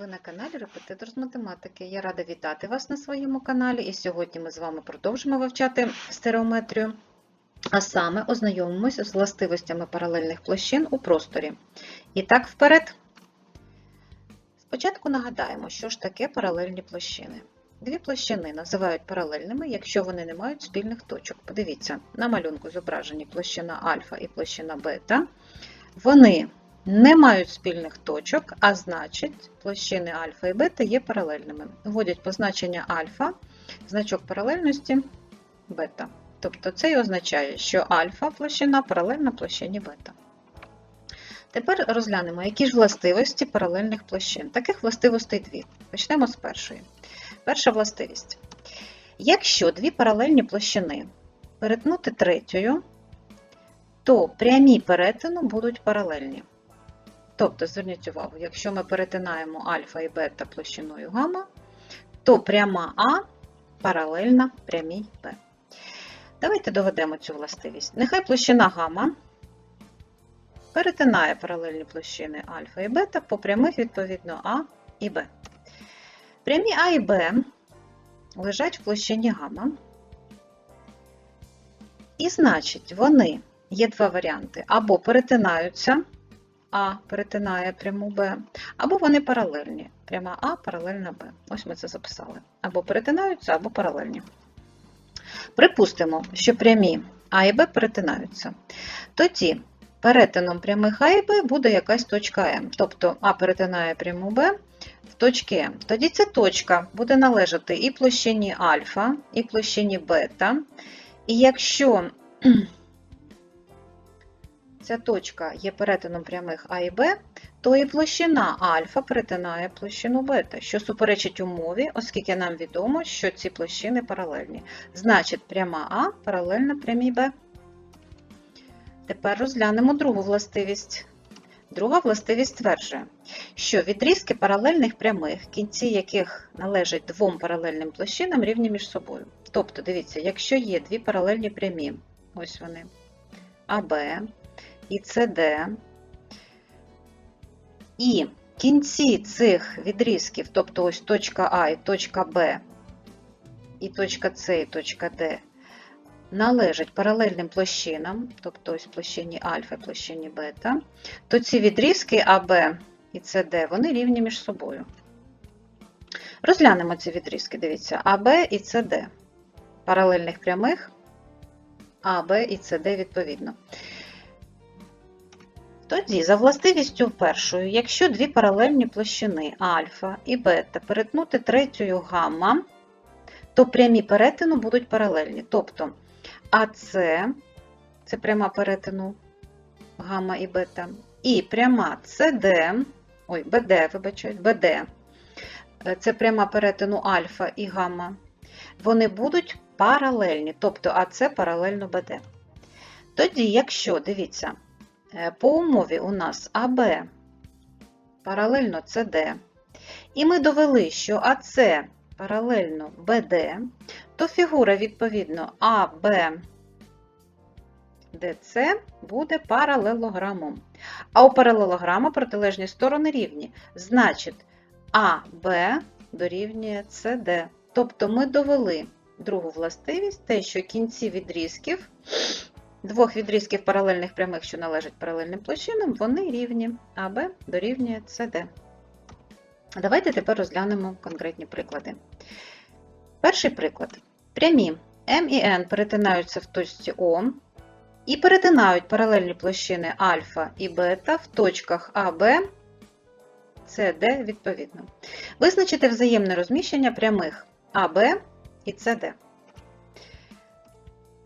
Ви на каналі Репетитор з математики. Я рада вітати вас на своєму каналі. І сьогодні ми з вами продовжимо вивчати стереометрію, а саме ознайомимося з властивостями паралельних площин у просторі. І так, вперед. Спочатку нагадаємо, що ж таке паралельні площини. Дві площини називають паралельними, якщо вони не мають спільних точок. Подивіться, на малюнку зображені площина альфа і площина бета. Вони не мають спільних точок, а значить, площини альфа і бета є паралельними. Вводять позначення альфа, значок паралельності бета. Тобто це і означає, що альфа площина паралельна площині бета. Тепер розглянемо, які ж властивості паралельних площин. Таких властивостей дві. Почнемо з першої. Перша властивість. Якщо дві паралельні площини перетнути третьою, то прямі перетину будуть паралельні. Тобто, зверніть увагу, якщо ми перетинаємо альфа і бета площиною гамма, то пряма А паралельна прямій Б. Давайте доведемо цю властивість. Нехай площина гамма перетинає паралельні площини альфа і бета по прямих, відповідно, А і Б. Прямі А і Б лежать в площині гамма. І значить, вони є два варіанти: або перетинаються. А перетинає пряму Б, або вони паралельні. Пряма А паралельна Б. Ось ми це записали. Або перетинаються, або паралельні. Припустимо, що прямі А і Б перетинаються. Тоді перетином прямих А і Б буде якась точка М. Тобто А перетинає пряму Б в точці М. Тоді ця точка буде належати і площині альфа, і площині бета. І якщо ця точка є перетином прямих А і Б, то і площина альфа перетинає площину бета, що суперечить умові, оскільки нам відомо, що ці площини паралельні. Значить, пряма А паралельна прямій Б. Тепер розглянемо другу властивість. Друга властивість стверджує, що відрізки паралельних прямих, кінці яких належать двом паралельним площинам, рівні між собою. Тобто, дивіться, якщо є дві паралельні прямі, ось вони, АБ, і CD. І кінці цих відрізків, тобто ось точка А і точка Б, і точка С і точка Д, належать паралельним площинам, тобто ось площині альфа і площині бета, то ці відрізки АБ і СД, вони рівні між собою. Розглянемо ці відрізки, дивіться, АБ і СД. Паралельних прямих АБ і СД відповідно. Тоді, за властивістю першою, якщо дві паралельні площини альфа і бета перетнути третьою гамма, то прямі перетину будуть паралельні. Тобто АС це пряма перетину гамма і бета, і пряма СД, ой, БД, вибачаю, БД, це пряма перетину альфа і гамма, вони будуть паралельні, тобто АС паралельно БД. Тоді, якщо, дивіться, по умові у нас АБ паралельно СД, і ми довели, що АС паралельно БД, то фігура, відповідно, АБ ДЦ буде паралелограмом. А у паралелограма протилежні сторони рівні. Значить, АБ дорівнює СД. Тобто ми довели другу властивість, те, що кінці відрізків двох відрізків паралельних прямих, що належать паралельним площинам, вони рівні АБ дорівнює СД. Давайте тепер розглянемо конкретні приклади. Перший приклад. Прямі М і Н перетинаються в точці О і перетинають паралельні площини альфа і бета в точках АБ, СД відповідно. Визначити взаємне розміщення прямих АБ і СД.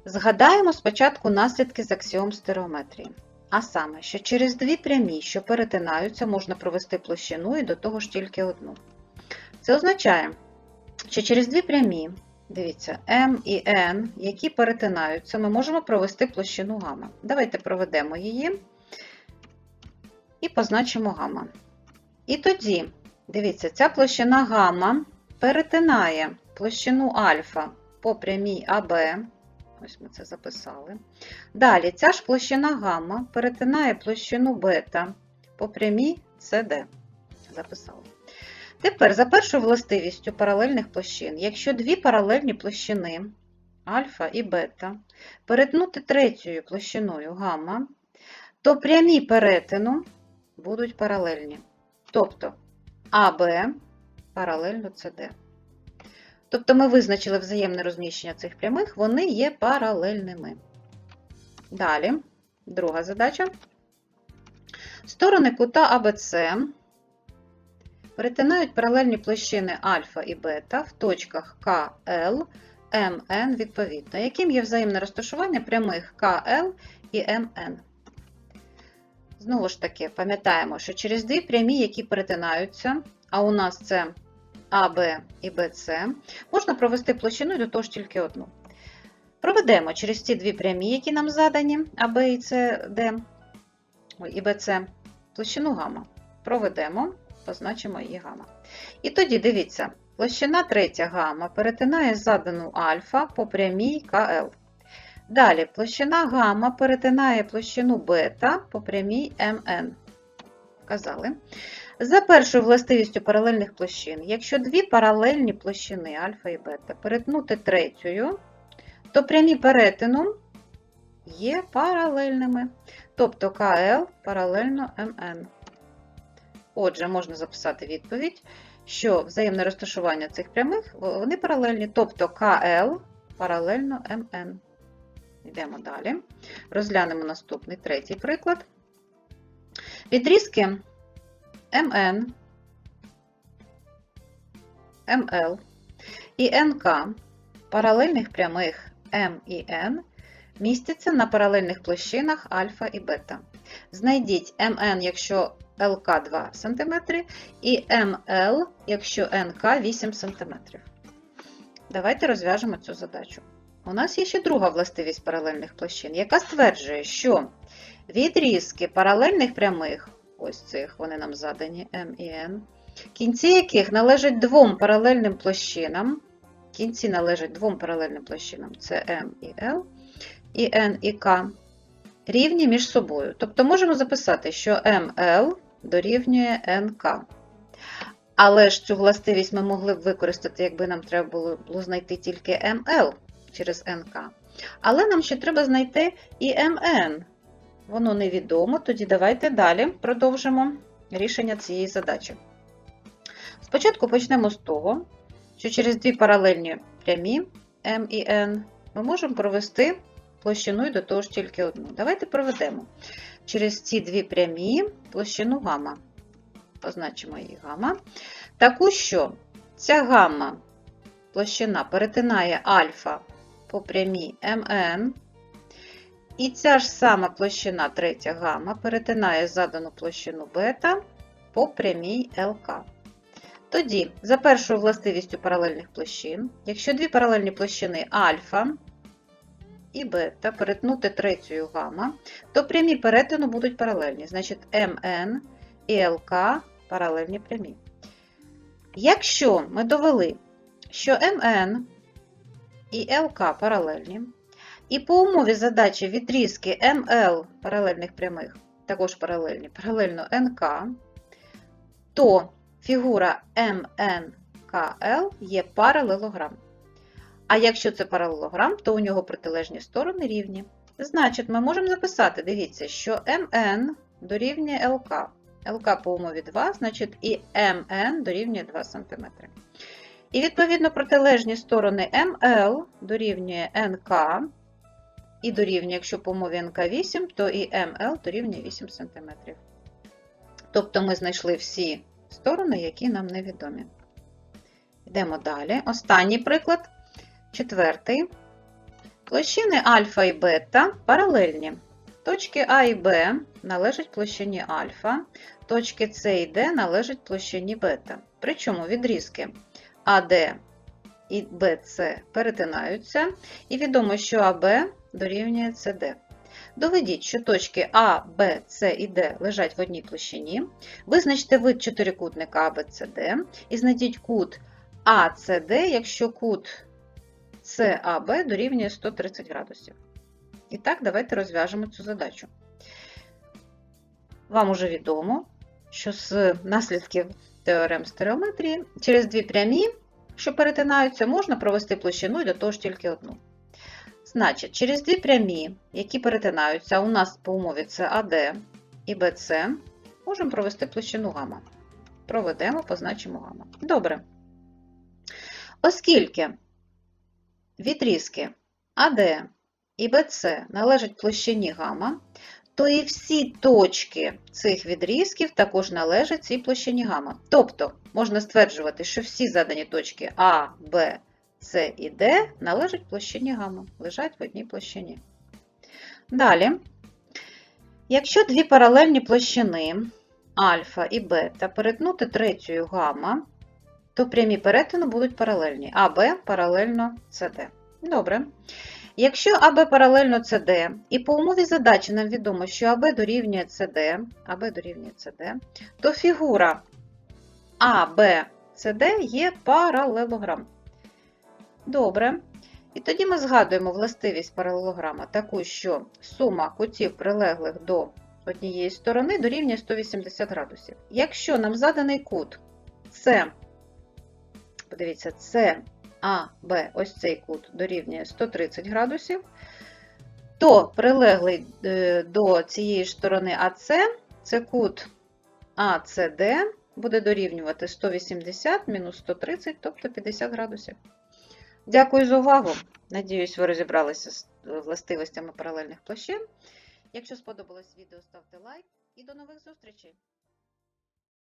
Згадаємо спочатку наслідки з аксіом стереометрії. А саме, що через дві прямі, що перетинаються, можна провести площину і до того ж тільки одну. Це означає, що через дві прямі, дивіться, М і N, які перетинаються, ми можемо провести площину гамма. Давайте проведемо її і позначимо гамма. І тоді, дивіться, ця площина гамма перетинає площину альфа по прямій АБ. Ось ми це записали. Далі ця ж площина гамма перетинає площину бета по прямій CD. Записали. Тепер за першою властивістю паралельних площин, якщо дві паралельні площини альфа і бета перетнути третьою площиною гамма, то прямі перетину будуть паралельні. Тобто АБ паралельно СД. Тобто ми визначили взаємне розміщення цих прямих, вони є паралельними. Далі, друга задача. Сторони кута АБЦ перетинають паралельні площини альфа і бета в точках КЛ, МН відповідно, яким є взаємне розташування прямих КЛ і МН. Знову ж таки, пам'ятаємо, що через дві прямі, які перетинаються, а у нас це АБ і БЦ, можна провести площину до того ж тільки одну. Проведемо через ці дві прямі, які нам задані, АБ і СД, ой, і БЦ, площину гамма. Проведемо, позначимо її гамма. І тоді дивіться, площина третя гамма перетинає задану альфа по прямій КЛ. Далі площина гамма перетинає площину бета по прямій МН. Казали. За першою властивістю паралельних площин, якщо дві паралельні площини альфа і бета перетнути третьою, то прямі перетину є паралельними. Тобто КЛ паралельно МН. Отже, можна записати відповідь, що взаємне розташування цих прямих вони паралельні, тобто КЛ паралельно МН. Йдемо далі. Розглянемо наступний третій приклад. Відрізки МН, МЛ і НК паралельних прямих М і Н містяться на паралельних площинах альфа і бета. Знайдіть МН, якщо ЛК 2 см, і МЛ, якщо НК 8 см. Давайте розв'яжемо цю задачу. У нас є ще друга властивість паралельних площин, яка стверджує, що відрізки паралельних прямих, ось цих вони нам задані М і Н, кінці яких належать двом паралельним площинам, кінці належать двом паралельним площинам це М і Л, і N і К, рівні між собою. Тобто можемо записати, що МЛ дорівнює НК. Але ж цю властивість ми могли б використати, якби нам треба було знайти тільки МЛ через НК. Але нам ще треба знайти і МН. Воно невідомо, тоді давайте далі продовжимо рішення цієї задачі. Спочатку почнемо з того, що через дві паралельні прямі М і Н ми можемо провести площину і до того ж тільки одну. Давайте проведемо через ці дві прямі площину гамма. Позначимо її гамма. Таку, що ця гамма площина перетинає альфа по прямій МН. І ця ж сама площина третя гамма перетинає задану площину бета по прямій ЛК. Тоді, за першою властивістю паралельних площин, якщо дві паралельні площини альфа і бета перетнути третьою гамма, то прямі перетину будуть паралельні. Значить, МН і ЛК паралельні прямі. Якщо ми довели, що МН і ЛК паралельні, і по умові задачі відрізки МЛ паралельних прямих, також паралельні, паралельно НК, то фігура МНКЛ є паралелограм. А якщо це паралелограм, то у нього протилежні сторони рівні. Значить, ми можемо записати, дивіться, що МН дорівнює ЛК. ЛК по умові 2, значить і МН дорівнює 2 см. І відповідно протилежні сторони МЛ дорівнює НК, і дорівнює, якщо по умові НК 8, то і МЛ дорівнює 8 см. Тобто ми знайшли всі сторони, які нам невідомі. Йдемо далі. Останній приклад, четвертий. Площини альфа і бета паралельні. Точки А і Б належать площині альфа, точки С і Д належать площині бета. Причому відрізки АД і БЦ перетинаються, і відомо, що АБ дорівнює СД. Доведіть, що точки А, Б, С і Д лежать в одній площині. Визначте вид чотирикутника ABCD і знайдіть кут АЦД, якщо кут САБ дорівнює 130 градусів. І так, давайте розв'яжемо цю задачу. Вам уже відомо, що з наслідків теорем стереометрії. Через дві прямі, що перетинаються, можна провести площину і до того ж тільки одну. Значить, через дві прямі, які перетинаються, у нас по умові це АД і БЦ, можемо провести площину гамма. Проведемо, позначимо гамма. Добре. Оскільки відрізки АД і БЦ належать площині гамма, то і всі точки цих відрізків також належать цій площині гамма. Тобто, можна стверджувати, що всі задані точки А, Б, С і Д належать площині гамма, лежать в одній площині. Далі, якщо дві паралельні площини альфа і бета перетнути третьою гамма, то прямі перетину будуть паралельні. АБ паралельно СД. Добре. Якщо АБ паралельно СД, і по умові задачі нам відомо, що АБ дорівнює СД, АБ дорівнює СД, то фігура АБЦД є паралелограм. Добре. І тоді ми згадуємо властивість паралелограма таку, що сума кутів прилеглих до однієї сторони дорівнює 180 градусів. Якщо нам заданий кут С, подивіться, С, А, Б, ось цей кут дорівнює 130 градусів, то прилеглий е, до цієї сторони АС, це кут АЦД, буде дорівнювати 180 мінус 130, тобто 50 градусів. Дякую за увагу. Надіюсь, ви розібралися з е, властивостями паралельних площин. Якщо сподобалось відео, ставте лайк і до нових зустрічей!